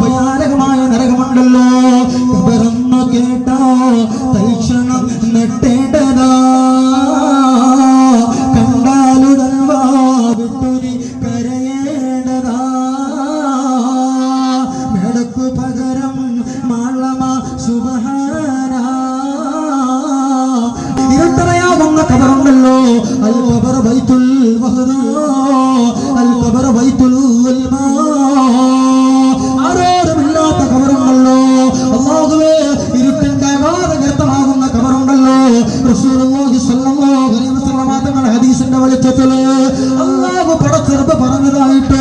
ഭയാനകമായ നരകമുണ്ടല്ലോ. കേട്ടോ. തൽക്ഷണം നെട്ടേണ്ടതാ വെളിച്ചത്തിൽ അള്ളാഹു പടച്ചെറുപ്പ് പറഞ്ഞതായിട്ട്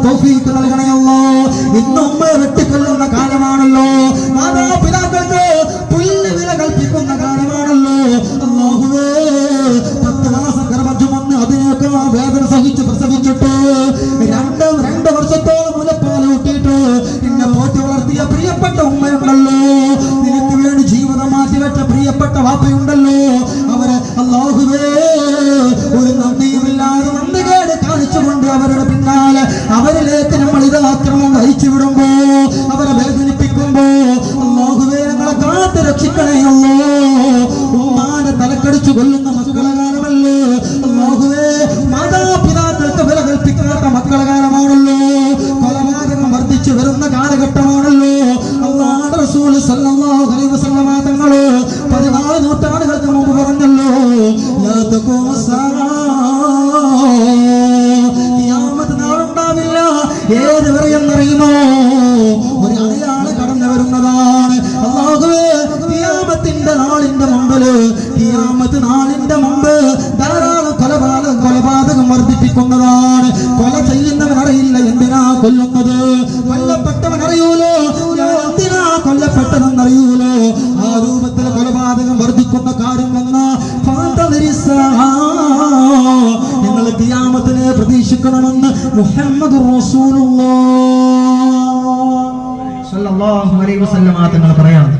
ചെയ്യാനുള്ള തോഫീക്ക് നൽകണയല്ലോ. ഇന്ന് വെട്ടിക്കൊല്ലുന്ന കാലമാണല്ലോ. മാതാപിതാക്കൾക്ക് പുല്ല് വില കൽപ്പിക്കുന്ന കാലമാണല്ലോ. അല്ലാഹുവേ പത്ത് മാസം ഗർഭം ചുമന്ന് അതിനൊക്കെ ആ വേദന സഹിച്ച് പ്രസവിച്ചിട്ട് രണ്ട് രണ്ട് വർഷത്തോളം മുലപ്പാൽ ഊട്ടിയിട്ട് നിന്നെ പോറ്റി വളർത്തിയ പ്രിയപ്പെട്ട ഉമ്മയുണ്ടല്ലോ. നിനക്ക് വേണ്ടി ജീവിതം മാറ്റിവെച്ച പ്രിയപ്പെട്ട വാപ്പയുണ്ടല്ലോ. ഖിയാമത്ത് നാളിന്റെ മുമ്പ് ധാരാളം കൊലപാതകം കൊലപാതകം വർദ്ധിപ്പിക്കുന്നതാണ്. കൊല ചെയ്യുന്നവൻ അറിയില്ല എന്തിനാ കൊല്ലുന്നത്? കൊല്ലപ്പെട്ടവൻ അറിയൂലോ? ഞാൻ കൊല്ലപ്പെട്ടതെന്ന് അറിയൂലോ ആ രൂപത്തിൽ കൊലപാതകം വർദ്ധിക്കുന്ന കാര്യം വന്ന നിങ്ങൾ ഖിയാമത്തിനെ പ്രതീക്ഷിക്കണമെന്ന് മുഹമ്മദ് റസൂലുള്ള തങ്ങൾ പറയാണ്.